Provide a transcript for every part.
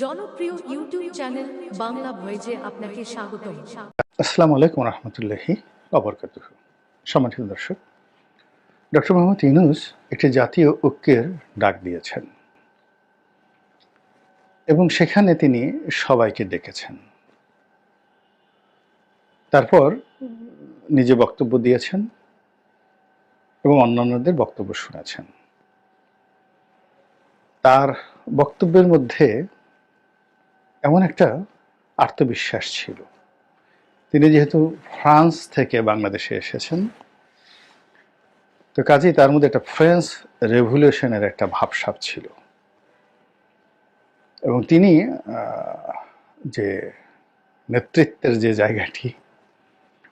জনপ্রিয় YouTube channel Bangla ভয়েজে আপনাকে স্বাগতম। আসসালামু আলাইকুম রহমতুল্লাহি সম্মানিত দর্শক, ডক্টর মোহাম্মদ ইউনুস একটি জাতীয় ঐক্যের ডাক দিয়েছেন এবং সেখানে তিনি সবাইকে ডেকেছেন। তারপর নিজে বক্তব্য দিয়েছেন এবং অন্যান্যদের বক্তব্য শুনেছেন। তার বক্তব্যের মধ্যে এমন একটা আত্মবিশ্বাস ছিল। তিনি যেহেতু ফ্রান্স থেকে বাংলাদেশে এসেছেন, তো কাজেই তার মধ্যে একটা ফ্রেঞ্চ রেভলিউশনের একটা ভাবসাপ ছিল। এবং তিনি যে নেতৃত্বের যে জায়গাটি,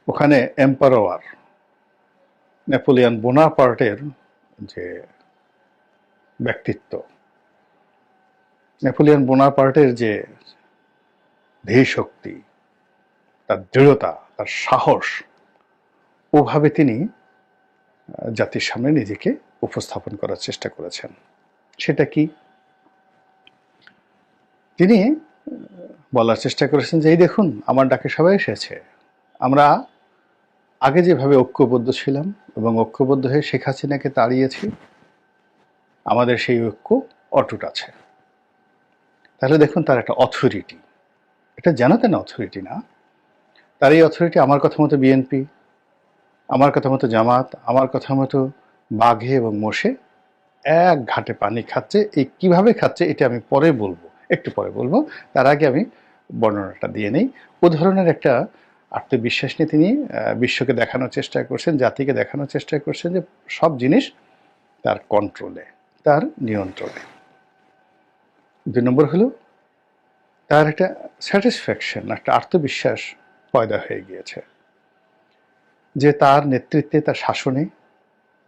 ওখানে এম্পারোয়ার নেপোলিয়ান বোনাপার্টের যে ব্যক্তিত্ব, নেপোলিয়ান বোনাপার্টের যে ধীশক্তি তার দৃঢ়তা, তার সাহস, ওভাবে তিনি জাতির সামনে নিজেকে উপস্থাপন করার চেষ্টা করেছেন। সেটা কি? তিনি বলার চেষ্টা করেছেন যে, এই দেখুন, আমার ডাকে সবাই এসেছে। আমরা আগে যেভাবে ঐক্যবদ্ধ ছিলাম এবং ঐক্যবদ্ধ হয়ে শেখ হাসিনাকে তাড়িয়েছি, আমাদের সেই ঐক্য অটুট আছে। তাহলে দেখুন, তার একটা অথরিটি এটা জানো তেন অথরিটি না? তার এই অথরিটি আমার কথা মতো বিএনপি আমার কথা মতো জামাত, আমার কথা মতো বাঘে এবং মোষে এক ঘাটে পানি খাচ্ছে। এই কীভাবে খাচ্ছে এটা আমি পরে বলব, একটু পরে বলব। তার আগে আমি বর্ণনাটা দিয়ে নেই। ধরনের একটা আত্মবিশ্বাস নিয়ে তিনি বিশ্বকে দেখানোর চেষ্টা করছেন, জাতিকে দেখানোর চেষ্টা করছেন যে সব জিনিস তার কন্ট্রোলে তার নিয়ন্ত্রণে। দুই নম্বর হলো তার একটা স্যাটিসফ্যাকশন একটা আত্মবিশ্বাস পয়দা হয়ে গিয়েছে। যে তার নেতৃত্বে, তার শাসনে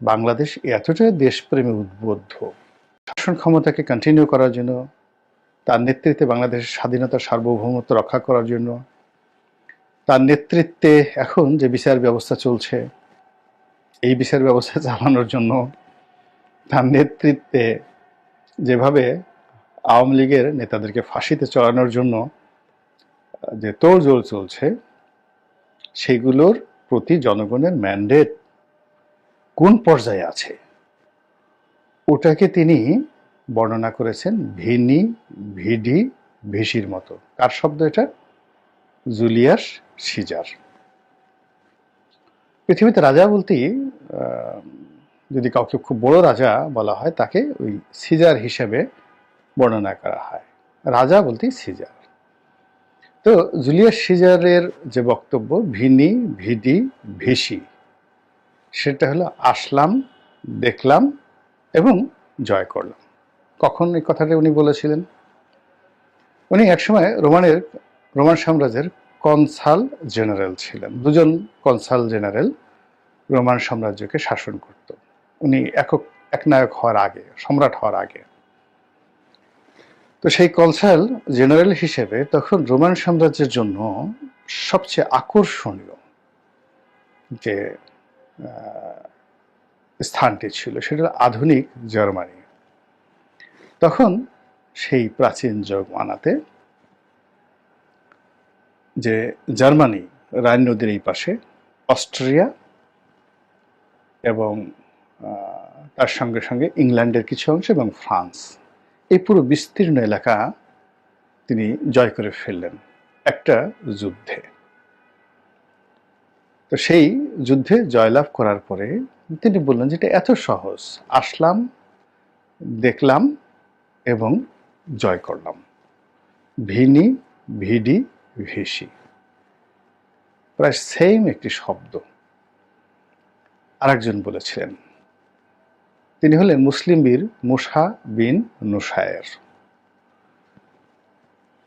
বাংলাদেশ এতটাই দেশপ্রেমে উদ্বুদ্ধ, শাসন ক্ষমতাকে কন্টিনিউ করার জন্য, তার নেতৃত্বে বাংলাদেশের স্বাধীনতা, সার্বভৌমত্ব রক্ষা করার জন্য, তার নেতৃত্বে এখন যে বিচার ব্যবস্থা চলছে, এই বিচার ব্যবস্থা চালানোর জন্য, তার নেতৃত্বে যেভাবে আওয়ামী লীগের নেতাদেরকে ফাঁসিতে চড়ানোর জন্য যে তোড়জোড় চলছে সেগুলোর প্রতি জনগণের ম্যান্ডেট কোন পর্যায়ে আছে? ওটাকে তিনি বর্ণনা করেছেন ভিনি ভিডি ভিসির মতো। কার শব্দ এটা? Julius Caesar. পৃথিবীতে রাজা বলতেই আহ, যদি কাউকে খুব বড় রাজা বলা হয় তাকে ওই সিজার হিসেবে বর্ণনা করা হয়। রাজা বলতেই সিজার। তো জুলিয়াস সিজারের যে বক্তব্য, ভিনি, ভিডি, ভিসি, সেটা হলো আসলাম, দেখলাম এবং জয় করলাম। কখন এই কথাটা উনি বলেছিলেন? উনি একসময় রোমানের, রোমান সাম্রাজ্যের কনসাল জেনারেল ছিলেন। দুজন কনসাল জেনারেল রোমান সাম্রাজ্যকে শাসন করত। উনি একক, একনায়ক হওয়ার আগে, সম্রাট হওয়ার আগে। তো সেই কলসাল জেনারেল হিসেবে তখন রোমান সাম্রাজ্যের জন্য সবচেয়ে আকর্ষণীয় যে স্থানটি ছিল, সেটা আধুনিক জার্মানি। তখন সেই প্রাচীন জগমানাতে যে জার্মানি রাইন নদীর এই পাশে অস্ট্রিয়া এবং তার সঙ্গে সঙ্গে ইংল্যান্ডের কিছু অংশ এবং ফ্রান্স। এই পুরো বিস্তীর্ণ এলাকা তিনি জয় করে ফেললেন একটা যুদ্ধে। তো সেই যুদ্ধে জয়লাভ করার পরে তিনি বললেন যে এটা এত সহজ, আসলাম, দেখলাম এবং জয় করলাম। Veni, vidi, vici. প্রায় সেম একটি শব্দ। আরেকজন বলেছিলেন তিনি হলেন মুসলিম বীর মুসা বিন নুসায়ের।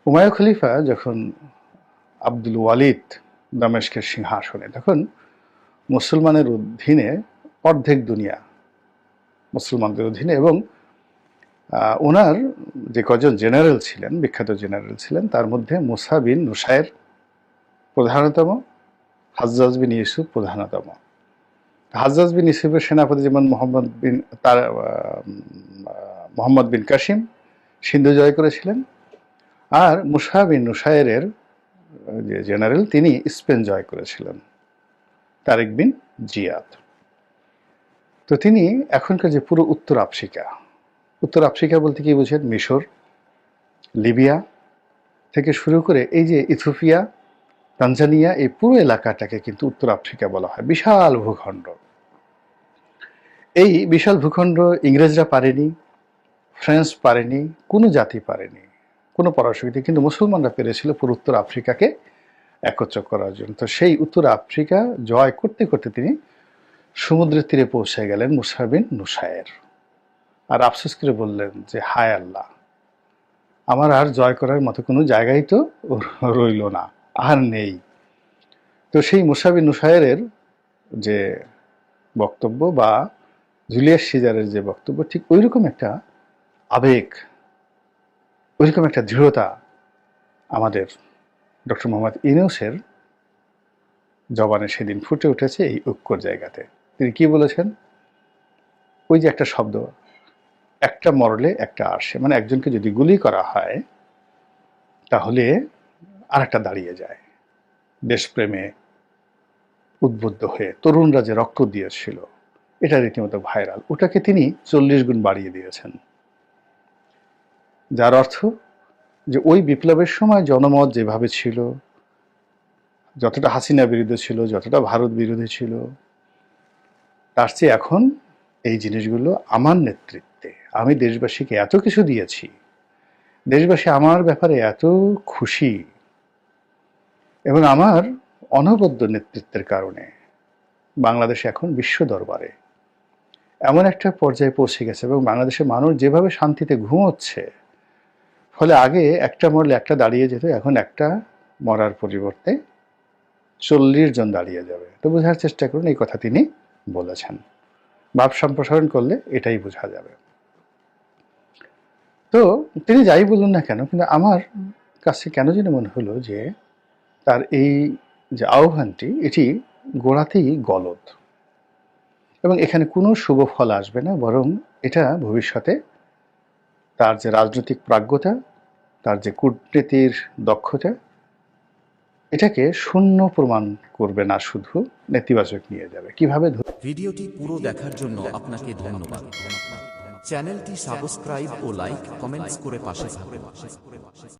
উমায়ু খলিফা যখন আব্দুল ওয়ালিদ দামেশকের সিংহাসনে, তখন মুসলমানের অধীনে অর্ধেক দুনিয়া, মুসলমানদের অধীনে এবং ওনার যে কজন জেনারেল ছিলেন, বিখ্যাত জেনারেল ছিলেন, তার মধ্যে মুসা বিন নুসায়ের প্রধানতম, হাজ্জাজ বিন ইউসুফ প্রধানতম। হাজ্জাজ বিন ইউসুফের সেনাপতি যেমন মোহাম্মদ বিন, তার মোহাম্মদ বিন কাসিম, সিন্ধু জয় করেছিলেন। আর মুসা বিন নুসায়েরের যে জেনারেল, তিনি স্পেন জয় করেছিলেন, তারেক বিন জিয়াদ। তো তিনি এখনকার যে পুরো উত্তর আফ্রিকা উত্তর আফ্রিকা বলতে কি বুঝেন? মিশর, লিবিয়া থেকে শুরু করে এই যে ইথোপিয়া তানজানিয়া, এই পুরো এলাকাটাকে কিন্তু উত্তর আফ্রিকা বলা হয়। বিশাল ভূখণ্ড। এই বিশাল ভূখণ্ড ইংরেজরা পারেনি, ফ্রেন্স পারেনি, কোনো জাতি পারেনি, কোনো পরাশক্তি কিন্তু মুসলমানরা পেরেছিল পুরো উত্তর আফ্রিকাকে একত্র করার জন্য। তো সেই উত্তর আফ্রিকা জয় করতে করতে তিনি সমুদ্রের তীরে পৌঁছে গেলেন মুসাবিন নুসায়ের আর আফসোস করে বললেন যে, হায় আল্লাহ, আমার আর জয় করার মতো কোনো জায়গাই তো রইল না, আর নেই। তো সেই মুসাবিন নুসায়ের যে বক্তব্য বা জুলিয়াস সিজারের যে বক্তব্য, ঠিক ওইরকম একটা আবেগ, ওইরকম একটা দৃঢ়তা আমাদের ডক্টর মোহাম্মদ ইউনুসের জবানে সেদিন ফুটে উঠেছে এই ঐক্যর জায়গাতে। তিনি কি বলেছেন? ওই যে একটা শব্দ, একটা মরলে একটা আসে। মানে একজনকে যদি গুলি করা হয়, তাহলে আর একটা দাঁড়িয়ে যায়। দেশপ্রেমে উদ্বুদ্ধ হয়ে তরুণরা যে রক্ত দিয়েছিল এটা রীতিমতো ভাইরাল। ওটাকে তিনি চল্লিশ গুণ বাড়িয়ে দিয়েছেন। যার অর্থ যে ওই বিপ্লবের সময় জনমত যেভাবে ছিল, যতটা হাসিনা বিরোধী ছিল, যতটা ভারত বিরোধী ছিল, তার চেয়ে এখন এই জিনিসগুলো আমার নেতৃত্বে। আমি দেশবাসীকে এত কিছু দিয়েছি, দেশবাসী আমার ব্যাপারে এত খুশি এবং আমার অনবদ্য নেতৃত্বের কারণে বাংলাদেশ এখন বিশ্ব দরবারে এমন একটা পর্যায়ে পৌঁছে গেছে এবং বাংলাদেশের মানুষ যেভাবে শান্তিতে ঘুমোচ্ছে, ফলে আগে একটা মরলে একটা দাঁড়িয়ে যেত, এখন একটা মরার পরিবর্তে চল্লিশ জন দাঁড়িয়ে যাবে। তো বোঝার চেষ্টা করুন, এই কথা তিনি বলেছেন। ভাব সম্প্রসারণ করলে এটাই বোঝা যাবে। তো তিনি যাই বলুন না কেন, কিন্তু আমার কাছে কেন যেন মনে হলো যে, তার এই যে আহ্বানটি, এটি গোড়াতেই গলদ। এবং এখানে কোনো শুভ ফল আসবে না, বরং এটা ভবিষ্যতে তার যে রাজনৈতিক প্রাজ্ঞতা, তার যে কূটনীতির দক্ষতা, এটাকে শূন্য প্রমাণ করবে না, শুধু নেতিবাচক নিয়ে যাবে। কীভাবে ভিডিওটি পুরো দেখার জন্য আপনাকে ধন্যবাদ। চ্যানেলটি সাবস্ক্রাইব ও লাইক কমেন্টস করে পাশে থাকুন।